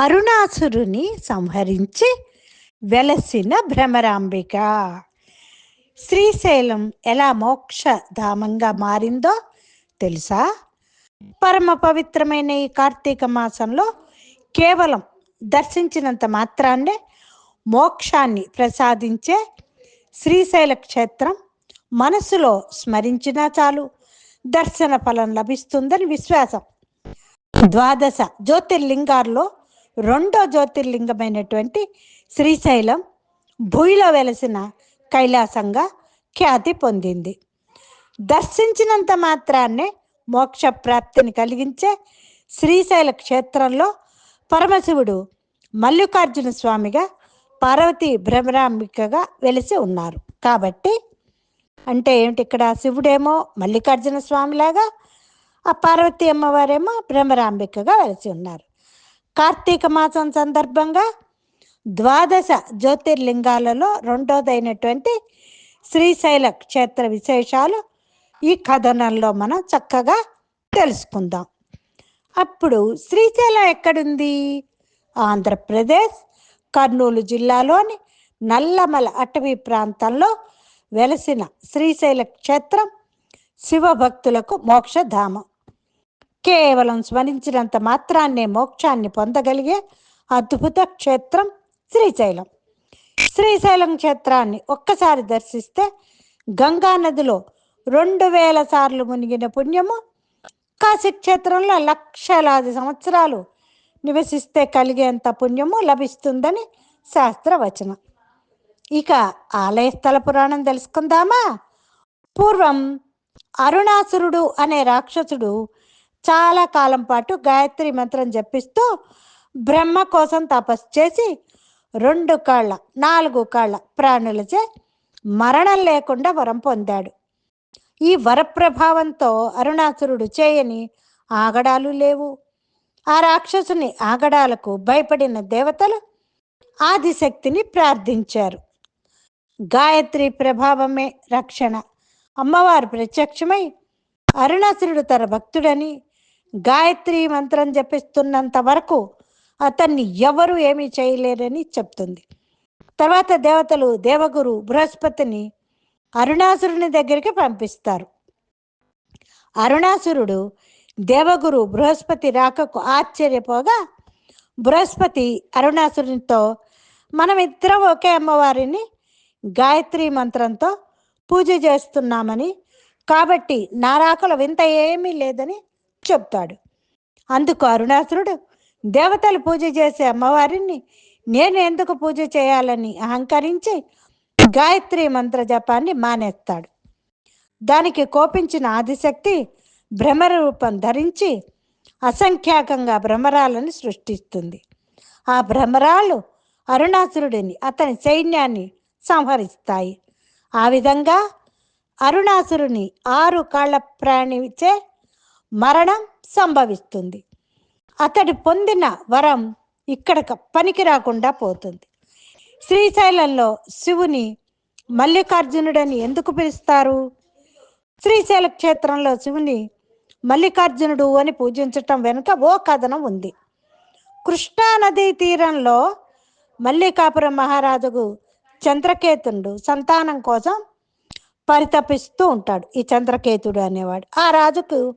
అరుణాసురుని సంహరించి వెలసిన భ్రమరాంబిక. శ్రీశైలం ఎలా మోక్షధామంగా మారిందో తెలుసా? పరమ పవిత్రమైన ఈ కార్తీక మాసంలో కేవలం దర్శించినంత మాత్రాన్నే మోక్షాన్ని ప్రసాదించే శ్రీశైల క్షేత్రం మనసులో స్మరించినా చాలు దర్శన ఫలం లభిస్తుందని విశ్వాసం. ద్వాదశ జ్యోతిర్లింగాల్లో రెండో జ్యోతిర్లింగమైనటువంటి శ్రీశైలం భూయిలో వెలసిన కైలాసంగా ఖ్యాతి పొందింది. దర్శించినంత మాత్రాన్నే మోక్ష ప్రాప్తిని కలిగించే శ్రీశైల క్షేత్రంలో పరమశివుడు మల్లికార్జున స్వామిగా పార్వతి భ్రమరాంబికగా వెలిసి ఉన్నారు. కాబట్టి అంటే ఏమిటి ఇక్కడ శివుడేమో మల్లికార్జున స్వామిలాగా ఆ పార్వతి అమ్మవారేమో భ్రమరాంబికగా వెలిసి ఉన్నారు. కార్తీక మాసం సందర్భంగా ద్వాదశ జ్యోతిర్లింగాలలో రెండోదైనటువంటి శ్రీశైల క్షేత్ర విశేషాలు ఈ కథనంలో మనం చక్కగా తెలుసుకుందాం. అప్పుడు శ్రీశైలం ఎక్కడుంది? ఆంధ్రప్రదేశ్ కర్నూలు జిల్లాలోని నల్లమల అటవీ ప్రాంతంలో వెలసిన శ్రీశైల క్షేత్రం శివభక్తులకు మోక్షధామం. కేవలం స్మరించినంత మాత్రాన్నే మోక్షాన్ని పొందగలిగే అద్భుత క్షేత్రం శ్రీశైలం. శ్రీశైలం క్షేత్రాన్ని ఒక్కసారి దర్శిస్తే గంగా నదిలో రెండు వేల సార్లు మునిగిన పుణ్యము కాశీ క్షేత్రంలో లక్షలాది సంవత్సరాలు నివసిస్తే కలిగేంత పుణ్యము లభిస్తుందని శాస్త్రవచనం. ఇక ఆలయ స్థల పురాణం తెలుసుకుందామా? పూర్వం అరుణాసురుడు అనే రాక్షసుడు చాలా కాలం పాటు గాయత్రి మంత్రం జపిస్తూ బ్రహ్మ కోసం తపస్సు చేసి రెండు కాళ్ళ నాలుగు కాళ్ళ ప్రాణులచే మరణం లేకుండా వరం పొందాడు. ఈ వరప్రభావంతో అరుణాసురుడు చేయని ఆగడాలు లేవు. ఆ రాక్షసుని ఆగడాలకు భయపడిన దేవతలు ఆదిశక్తిని ప్రార్థించారు. గాయత్రి ప్రభావమే రక్షణ. అమ్మవారు ప్రత్యక్షమై అరుణాసురుడు తన భక్తుడని గాయత్రి మంత్రం జపిస్తున్నంత వరకు అతన్ని ఎవరు ఏమీ చేయలేరని చెప్తుంది. తర్వాత దేవతలు దేవగురు బృహస్పతిని అరుణాసురుని దగ్గరికి పంపిస్తారు. అరుణాసురుడు దేవగురు బృహస్పతి రాకకు ఆశ్చర్యపోగా బృహస్పతి అరుణాసురునితో మనం ఇద్దరం ఒకే అమ్మవారిని గాయత్రి మంత్రంతో పూజ చేస్తున్నామని కాబట్టి నా రాకలో వింత ఏమీ లేదని చెప్తాడు. అందుకు అరుణాసురుడు దేవతలు పూజ చేసే అమ్మవారిని నేను ఎందుకు పూజ చేయాలని అహంకరించి గాయత్రి మంత్ర జపాన్ని మానేస్తాడు. దానికి కోపించిన ఆదిశక్తి భ్రమర రూపం ధరించి అసంఖ్యాకంగా భ్రమరాలను సృష్టిస్తుంది. ఆ భ్రమరాలు అరుణాసురుడిని అతని సైన్యాన్ని సంహరిస్తాయి. ఆ విధంగా అరుణాసురుని ఆరు కాళ్ళ ప్రాణిచే మరణం సంభవిస్తుంది. అతడు పొందిన వరం ఇక్కడ పనికి రాకుండా పోతుంది. శ్రీశైలంలో శివుని మల్లికార్జునుడని ఎందుకు పిలుస్తారు? శ్రీశైల క్షేత్రంలో శివుని మల్లికార్జునుడు అని పూజించటం వెనుక ఓ కథనం ఉంది. కృష్ణా నదీ తీరంలో మల్లికాపురం మహారాజుకు చంద్రకేతుడు సంతానం కోసం పరితపిస్తూ ఉంటాడు. ఈ చంద్రకేతుడు అనేవాడు. ఆ రాజుకు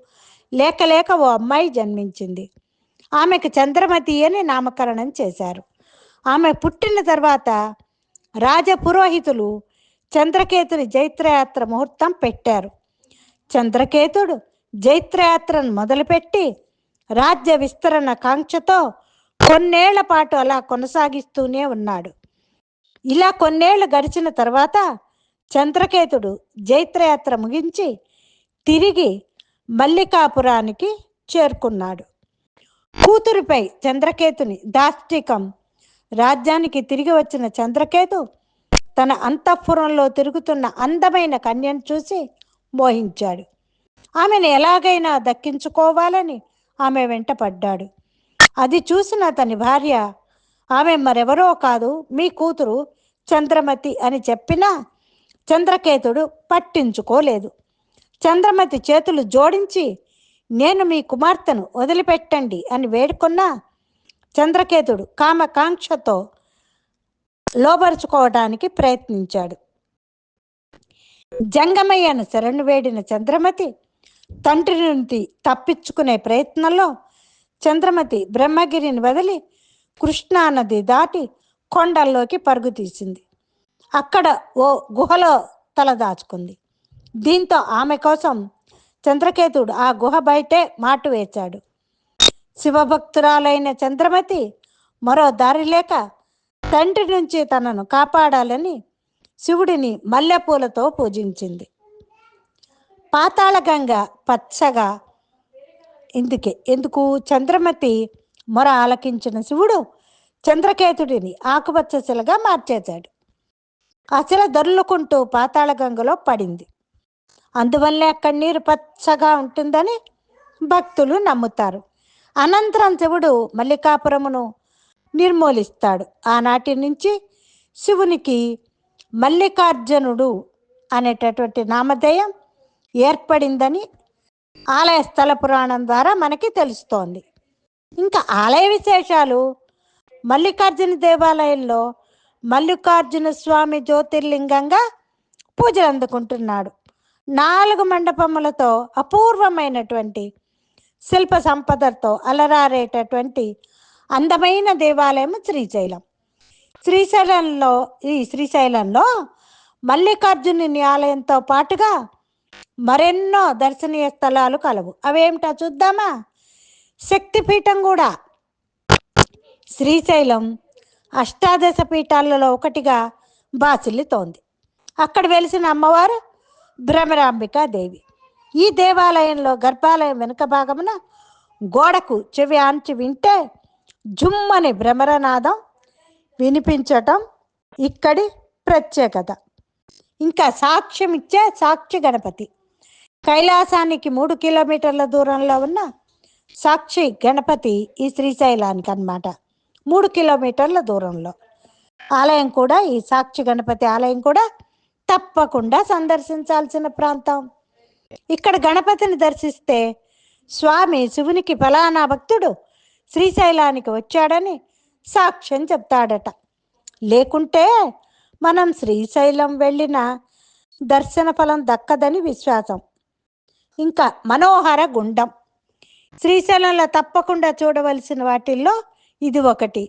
లేక లేక ఓ అమ్మాయి జన్మించింది. ఆమెకు చంద్రమతి అని నామకరణం చేశారు. ఆమె పుట్టిన తర్వాత రాజపురోహితులు చంద్రకేతుని జైత్రయాత్ర ముహూర్తం పెట్టారు. చంద్రకేతుడు జైత్రయాత్రను మొదలుపెట్టి రాజ్య విస్తరణ కాంక్షతో కొన్నేళ్ళ పాటు అలా కొనసాగిస్తూనే ఉన్నాడు. ఇలా కొన్నేళ్ళు గడిచిన తర్వాత చంద్రకేతుడు జైత్రయాత్ర ముగించి తిరిగి మల్లికాపురానికి చేరుకున్నాడు. కూతురిపై చంద్రకేతుని దాష్టికం. రాజ్యానికి తిరిగి వచ్చిన చంద్రకేతు తన అంతఃపురంలో తిరుగుతున్న అందమైన కన్యను చూసి మోహించాడు. ఆమెను ఎలాగైనా దక్కించుకోవాలని ఆమె వెంట పడ్డాడు అది చూసిన అతని భార్య ఆమె మరెవరో కాదు మీ కూతురు చంద్రమతి అని చెప్పినా చంద్రకేతుడు పట్టించుకోలేదు. చంద్రమతి చేతులు జోడించి నేను మీ కుమార్తెను వదిలిపెట్టండి అని వేడుకున్న చంద్రకేతుడు కామకాంక్షతో లోబరుచుకోవడానికి ప్రయత్నించాడు. జంగమయ్యను శరణు వేడిన చంద్రమతి తండ్రి నుండి తప్పించుకునే ప్రయత్నంలో చంద్రమతి బ్రహ్మగిరిని వదిలి కృష్ణా నది దాటి కొండల్లోకి పరుగు తీసింది. అక్కడ ఓ గుహలో తలదాచుకుంది దీంతో ఆమె కోసం చంద్రకేతుడు ఆ గుహ బయటే మాటు వేచాడు శివభక్తురాలైన చంద్రమతి మరో దారి లేక తండ్రి నుంచి తనను కాపాడాలని శివుడిని మల్లెపూలతో పూజించింది. పాతాళగంగ పచ్చగా ఇందుకే. ఎందుకు? చంద్రమతి మొర ఆలకించిన శివుడు చంద్రకేతుడిని ఆకుపచ్చ శిలగా మార్చేశాడు. ఆ శిల దొర్లుకుంటూ పాతాళగంగలో పడింది. అందువల్లే అక్కడ నీరు పచ్చగా ఉంటుందని భక్తులు నమ్ముతారు. అనంతరం శివుడు మల్లికాపురమును నిర్మూలిస్తాడు. ఆనాటి నుంచి శివునికి మల్లికార్జునుడు అనేటటువంటి నామధేయం ఏర్పడిందని ఆలయ స్థల పురాణం ద్వారా మనకి తెలుస్తోంది. ఇంకా ఆలయ విశేషాలు మల్లికార్జున దేవాలయంలో మల్లికార్జున స్వామి జ్యోతిర్లింగంగా పూజలు అందుకుంటున్నాడు నాలుగు మండపములతో అపూర్వమైనటువంటి శిల్ప సంపదతో అలరారేటటువంటి అందమైన దేవాలయం శ్రీశైలం. శ్రీశైలంలో ఈ శ్రీశైలంలో మల్లికార్జునుని ఆలయంతో పాటుగా మరెన్నో దర్శనీయ స్థలాలు కలవు. అవేమిటా చూద్దామా? శక్తిపీఠం కూడా. శ్రీశైలం అష్టాదశ పీఠాలలో ఒకటిగా బాసిల్లుతోంది అక్కడ వెలిసిన అమ్మవారు భ్రమరాంబికా దేవి. ఈ దేవాలయంలో గర్భాలయం వెనుక భాగమున గోడకు చెవి ఆంచి వింటే జుమ్మని భ్రమరనాదం వినిపించటం ఇక్కడి ప్రత్యేకత. ఇంకా సాక్ష్యం ఇచ్చే సాక్షి గణపతి. కైలాసానికి మూడు కిలోమీటర్ల దూరంలో ఉన్న సాక్షి గణపతి ఈ శ్రీశైలానికి అన్నమాట. మూడు కిలోమీటర్ల దూరంలో. ఆలయం కూడా ఈ సాక్షి గణపతి ఆలయం కూడా తప్పకుండా సందర్శించాల్సిన ప్రాంతం. ఇక్కడ గణపతిని దర్శిస్తే స్వామి శివునికి ఫలానా భక్తుడు శ్రీశైలానికి వచ్చాడని సాక్ష్యం చెప్తాడట. లేకుంటే మనం శ్రీశైలం వెళ్ళిన దర్శన ఫలం దక్కదని విశ్వాసం. ఇంకా మనోహర గుండం. శ్రీశైలంలో తప్పకుండా చూడవలసిన వాటిల్లో ఇది ఒకటి.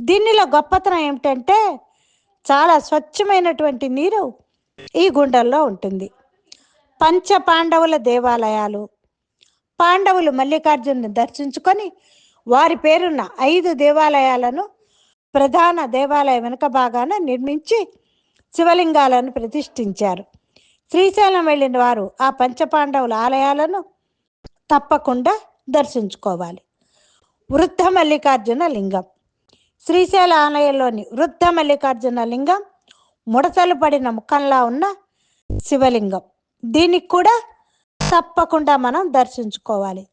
దీనిలో గొప్పతనం ఏమిటంటే చాలా స్వచ్ఛమైనటువంటి నీరు ఈ గుండంలో ఉంటుంది. పంచ పాండవుల దేవాలయాలు. పాండవులు మల్లికార్జును దర్శించుకొని వారి పేరున్న ఐదు దేవాలయాలను ప్రధాన దేవాలయం వెనుక భాగాన నిర్మించి శివలింగాలను ప్రతిష్ఠించారు. శ్రీశైలం వెళ్ళిన వారు ఆ పంచపాండవుల ఆలయాలను తప్పకుండా దర్శించుకోవాలి. వృద్ధ మల్లికార్జున లింగం. శ్రీశైల ఆలయంలోని వృద్ధ మల్లికార్జున లింగం ముడతలు పడిన ముఖంలా ఉన్న శివలింగం. దీనికి కూడా తప్పకుండా మనం దర్శించుకోవాలి.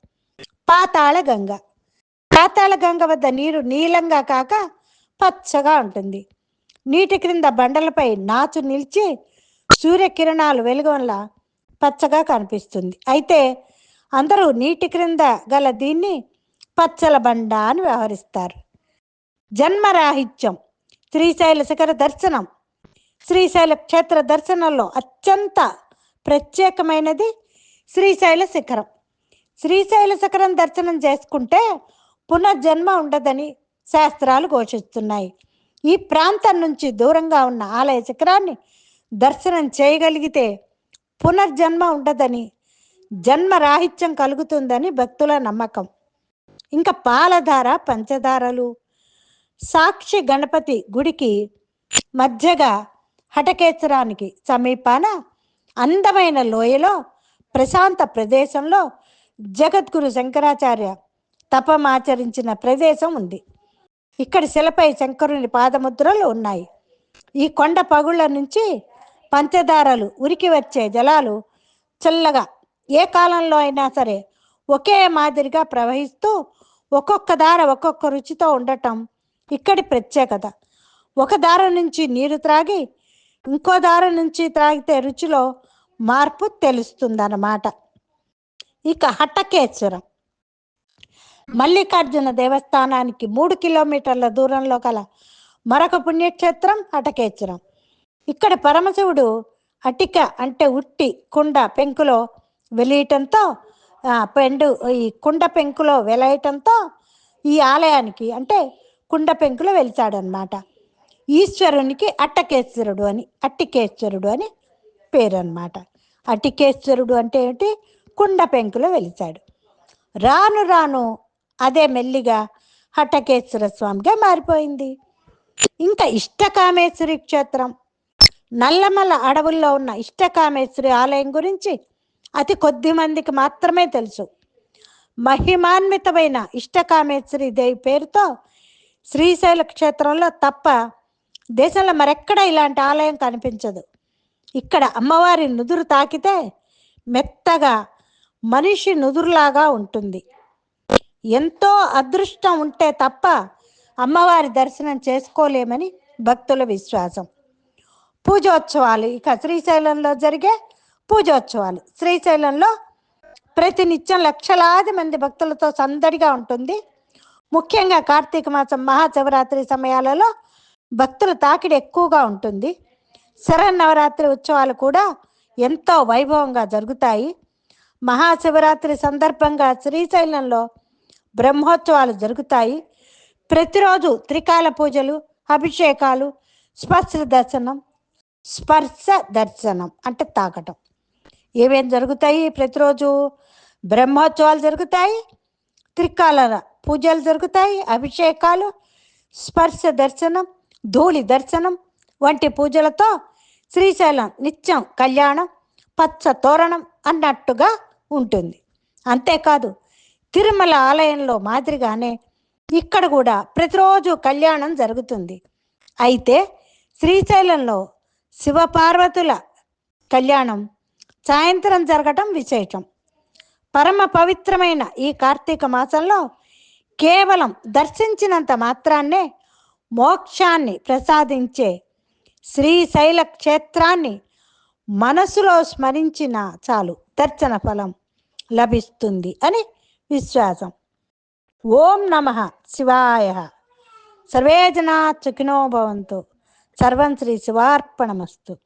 పాతాళ గంగ. పాతాళ గంగ వద్ద నీరు నీలంగా కాక పచ్చగా ఉంటుంది. నీటి క్రింద బండలపై నాచు నిలిచి సూర్యకిరణాలు వెలుగు వల్ల పచ్చగా కనిపిస్తుంది. అయితే అందరూ నీటి క్రింద గల దీన్ని పచ్చల బండ అని వ్యవహరిస్తారు. జన్మరాహిత్యం శ్రీశైల శిఖర దర్శనం. శ్రీశైల క్షేత్ర దర్శనంలో అత్యంత ప్రత్యేకమైనది శ్రీశైల శిఖరం. శ్రీశైల శిఖరం దర్శనం చేసుకుంటే పునర్జన్మ ఉండదని శాస్త్రాలు ఘోషిస్తున్నాయి. ఈ ప్రాంతం నుంచి దూరంగా ఉన్న ఆలయ శిఖరాన్ని దర్శనం చేయగలిగితే పునర్జన్మ ఉండదని జన్మరాహిత్యం కలుగుతుందని భక్తుల నమ్మకం. ఇంకా పాలధార పంచదారలు సాక్షి గణపతి గుడికి మధ్యగా హటకేశ్వరానికి సమీపాన అందమైన లోయలో ప్రశాంత ప్రదేశంలో జగద్గురు శంకరాచార్య తపమాచరించిన ప్రదేశం ఉంది. ఇక్కడ శిలపై శంకరుని పాదముద్రలు ఉన్నాయి. ఈ కొండ పగుళ్ళ నుంచి పంచదారలు ఉరికి వచ్చే జలాలు చల్లగా ఏ కాలంలో అయినా సరే ఒకే మాదిరిగా ప్రవహిస్తూ ఒక్కొక్క దార ఒక్కొక్క రుచితో ఉండటం ఇక్కడి ప్రత్యేకత. ఒక దార నుంచి నీరు త్రాగి ఇంకో దార నుంచి త్రాగితే రుచిలో మార్పు తెలుస్తుందన్నమాట. ఇక హట్టకేశ్వరం మల్లికార్జున దేవస్థానానికి మూడు కిలోమీటర్ల దూరంలో గల మరొక పుణ్యక్షేత్రం అటకేశ్వరం ఇక్కడ పరమశివుడు అటిక అంటే ఉట్టి కుండ పెంకులో వెలియటంతో పెండు ఈ కుండ పెంకులో వెలయటంతో ఈ ఆలయానికి అంటే కుండ పెంకులో వెలిచాడనమాట ఈశ్వరునికి అట్టకేశ్వరుడు అని అట్టికేశ్వరుడు అని పేరు అనమాట అట్టికేశ్వరుడు అంటే ఏంటి? కుండ పెంకులో వెలిచాడు రాను రాను అదే మెల్లిగా హఠకేశ్వర స్వామిగా మారిపోయింది. ఇంకా ఇష్టకామేశ్వరి క్షేత్రం నల్లమల అడవుల్లో ఉన్న ఇష్టకామేశ్వరి ఆలయం గురించి అతి కొద్ది మందికి మాత్రమే తెలుసు. మహిమాన్వితమైన ఇష్టకామేశ్వరి దేవి పేరుతో శ్రీశైల క్షేత్రంలో తప్ప దేశంలో మరెక్కడ ఇలాంటి ఆలయం కనిపించదు. ఇక్కడ అమ్మవారి నుదురు తాకితే మెత్తగా మనిషి నుదురులాగా ఉంటుంది. ఎంతో అదృష్టం ఉంటే తప్ప అమ్మవారి దర్శనం చేసుకోలేమని భక్తుల విశ్వాసం. పూజోత్సవాలు ఇక శ్రీశైలంలో జరిగే పూజోత్సవాలు. శ్రీశైలంలో ప్రతినిత్యం లక్షలాది మంది భక్తులతో సందడిగా ఉంటుంది. ముఖ్యంగా కార్తీక మాసం మహాశివరాత్రి సమయాలలో భక్తుల తాకిడి ఎక్కువగా ఉంటుంది. శరన్నవరాత్రి ఉత్సవాలు కూడా ఎంతో వైభవంగా జరుగుతాయి. మహాశివరాత్రి సందర్భంగా శ్రీశైలంలో బ్రహ్మోత్సవాలు జరుగుతాయి. ప్రతిరోజు త్రికాల పూజలు అభిషేకాలు స్పర్శ దర్శనం స్పర్శ దర్శనం అంటే తాకటం. ఏమేం జరుగుతాయి? ప్రతిరోజు బ్రహ్మోత్సవాలు జరుగుతాయి. త్రికాల పూజలు జరుగుతాయి అభిషేకాలు స్పర్శ దర్శనం ధూళి దర్శనం వంటి పూజలతో శ్రీశైలం నిత్యం కళ్యాణం పచ్చ తోరణం అన్నట్టుగా ఉంటుంది. అంతేకాదు తిరుమల ఆలయంలో మాదిరిగానే ఇక్కడ కూడా ప్రతిరోజు కళ్యాణం జరుగుతుంది. అయితే శ్రీశైలంలో శివపార్వతుల కళ్యాణం సాయంత్రం జరగటం విశేషం. పరమ పవిత్రమైన ఈ కార్తీక మాసంలో కేవలం దర్శించినంత మాత్రాన్నే మోక్షాన్ని ప్రసాదించే శ్రీశైల క్షేత్రాన్ని మనసులో స్మరించిన చాలు దర్శన ఫలం లభిస్తుంది అని విశ్వాసం. ఓం నమ శివాయ. సర్వే జనా సుఖినో భవంతు. సర్వం శ్రీ శివార్పణమస్తు.